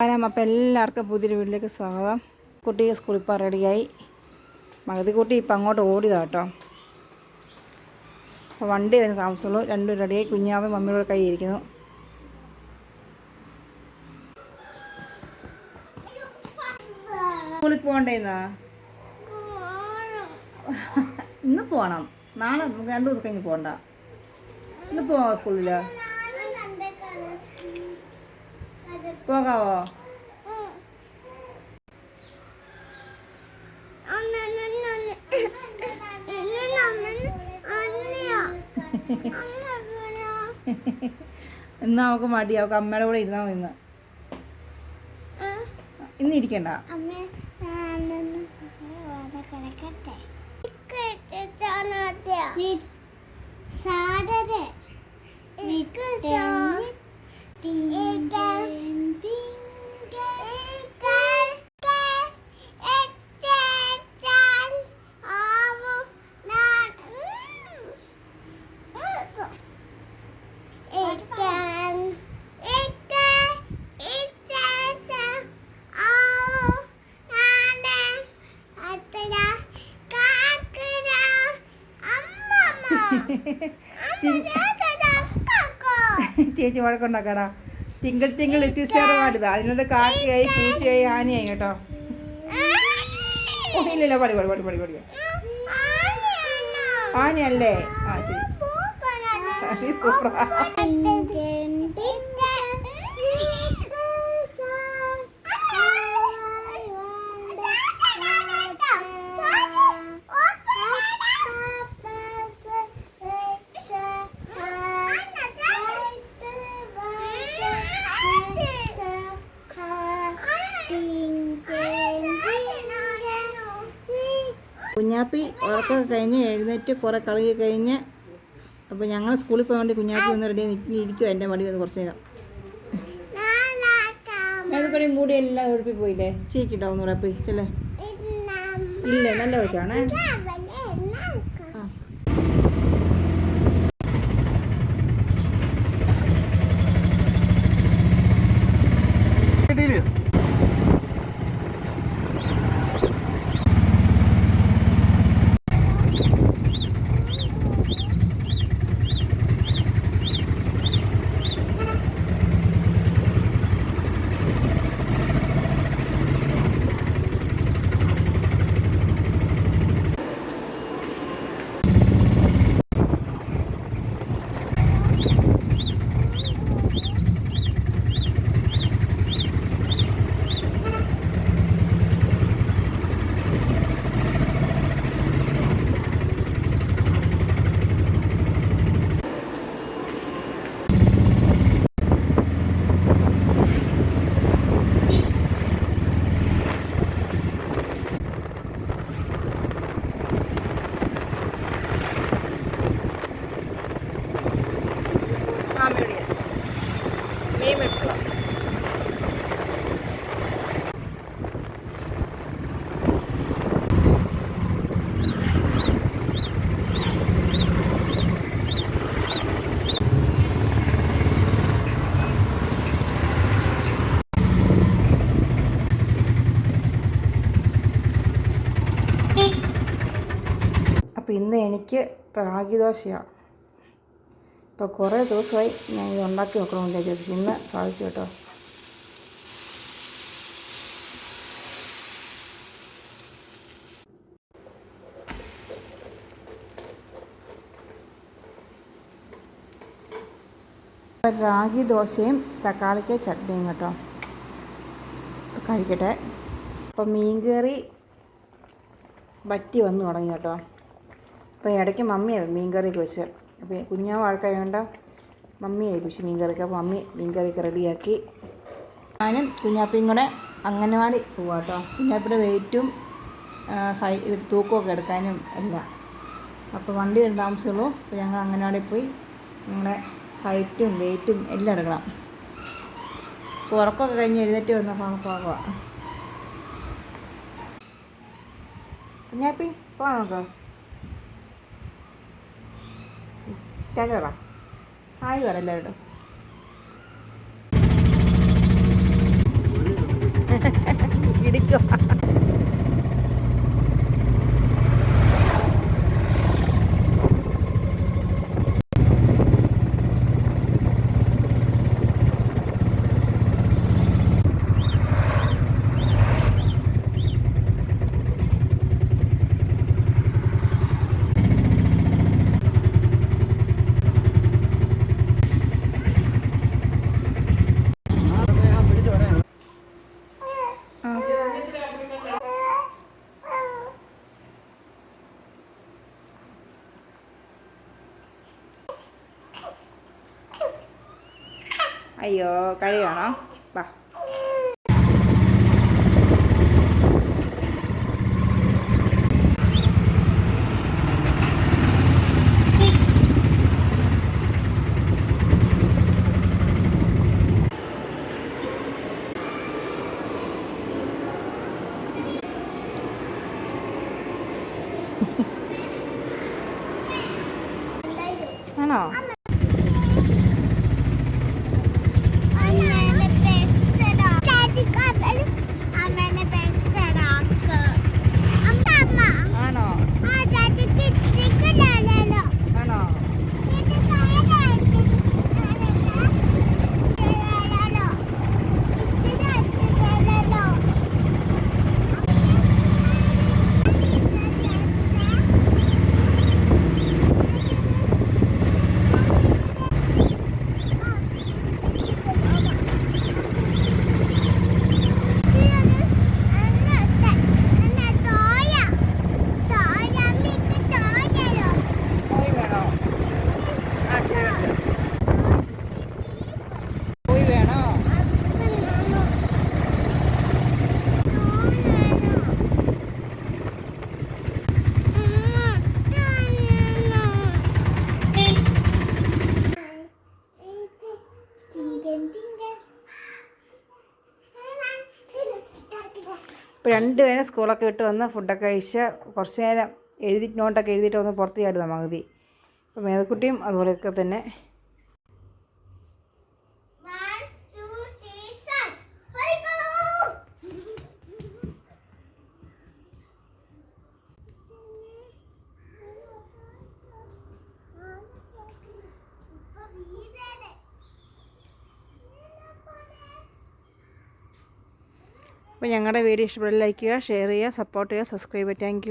നമസ്കാരം. അപ്പം എല്ലാവർക്കും പുതിയൊരു വീട്ടിലേക്ക് സ്വാഗതം. കുട്ടി സ്കൂളിൽ ഇപ്പോൾ റെഡിയായി. മകതി കുട്ടി ഇപ്പം അങ്ങോട്ട് ഓടിയതാ കേട്ടോ. അപ്പോൾ വണ്ടി വരുന്ന താമസമുള്ളൂ രണ്ടും റെഡിയായി. കുഞ്ഞാവ് മമ്മിയുടെ കൈ ഇരിക്കുന്നു. സ്കൂളിൽ പോകണ്ടേന്നാ ഇന്ന്? പോകണം നാളെ രണ്ട് ദിവസം കഴിഞ്ഞ് പോകണ്ട. ഇന്ന് പോവാ സ്കൂളിൽ പോകാവോ ഇന്ന് നമുക്ക് മടി അവൾക്ക് അമ്മയുടെ കൂടെ ഇരുന്നാൽ മതി ഇന്ന്. ഇന്ന് ഇരിക്കണ്ട. സാധന ചേച്ചി വഴക്കുണ്ടാക്കടാ തിങ്കൾ തിങ്കൾ എത്തിച്ചാറ് പാടുക. അതിനൊരു കാക്കയായി പൂച്ചയായി ആനയായി കേട്ടോ. ഓ ഇല്ല പടി പടി പടി പടി പടി. ആനയല്ലേ? ആ ശരി. സൂപ്പറാ. കുഞ്ഞാപ്പി ഉറക്കമൊക്കെ കഴിഞ്ഞ് എഴുന്നേറ്റ് കുറേ കളി കഴിഞ്ഞ് അപ്പോൾ ഞങ്ങൾ സ്കൂളിൽ പോകാൻ വേണ്ടി കുഞ്ഞാപ്പി ഒന്ന് റെഡി ഇരിക്കുമോ എന്റെ മടി വന്ന് കുറച്ച് നേരം. ഏതൊക്കെ മൂടി എല്ലാം ഒഴിപ്പി പോയില്ലേ? ചീക്കിട്ടോ ഒന്ന് ഉറപ്പിച്ചല്ലേ ചെല്ലേ. ഇല്ലേ? നല്ല കൊച്ചാണേ ആ ആ മേടിയ മീൻ മേടിച്ചോ അപ്പോൾ ഇന്ന് എനിക്ക് റാഗി ദോശയാണ് ഇപ്പോൾ കുറേ ദിവസമായി ഞാൻ ഇത് ഉണ്ടാക്കി നോക്കണമെന്ന് വിചാരിച്ചു ഇന്ന് സാധിച്ചു കേട്ടോ. റാഗി ദോശയും തക്കാളിക്ക് ചട്നിയും കേട്ടോ. കഴിക്കട്ടെ. അപ്പം മീൻകറി വറ്റി വന്നു തുടങ്ങി കേട്ടോ. അപ്പോൾ ഇടയ്ക്ക് മമ്മിയാണ് മീൻകറിയൊക്കെ വെച്ച് അപ്പോൾ കുഞ്ഞാവ് ആൾക്കാരുകൊണ്ട് മമ്മി ഏൽപ്പിച്ചു മീൻകറിക്ക്. അപ്പോൾ മമ്മി മീൻകറിയൊക്കെ റെഡിയാക്കി. ഞാനും കുഞ്ഞാപ്പിയും കൂടെ അംഗനവാടി പോവാം കേട്ടോ. കുഞ്ഞാപ്പിയുടെ വെയിറ്റും ഹൈ ഇത് തൂക്കമൊക്കെ എടുക്കാനും എല്ലാം അപ്പോൾ വണ്ടി ഒരു താമസമുള്ളൂ അപ്പോൾ ഞങ്ങൾ അംഗനവാടി പോയി ഞങ്ങളുടെ ഹൈറ്റും വെയിറ്റും എല്ലാം എടുക്കണം. അപ്പോൾ ഉറക്കമൊക്കെ കഴിഞ്ഞ് എഴുന്നേറ്റ് വന്ന പോകാം കുഞ്ഞാപ്പി പോകാം നമുക്ക്. ടാറ്റ പറ ഹായ് പറ എല്ലാവരോടും അയ്യോ കഴിയാണോ വാ ആണോ ഇപ്പോൾ രണ്ടുപേരും സ്കൂളൊക്കെ വിട്ട് വന്ന് ഫുഡൊക്കെ കഴിച്ച് കുറച്ച് നേരം എഴുതി നോട്ടൊക്കെ എഴുതിയിട്ട് വന്ന് പുറത്ത് ചാടുന്ന മകുതി അപ്പോൾ മേതക്കുട്ടിയും അതുപോലെയൊക്കെ തന്നെ അപ്പോൾ ഞങ്ങളുടെ വീഡിയോ ഇഷ്ടപ്പെട്ടാൽ ലൈക്ക് ചെയ്യുക ഷെയർ ചെയ്യുക സപ്പോർട്ട് ചെയ്യുക. സബ്സ്ക്രൈബ് ചെയ്യുക. താങ്ക്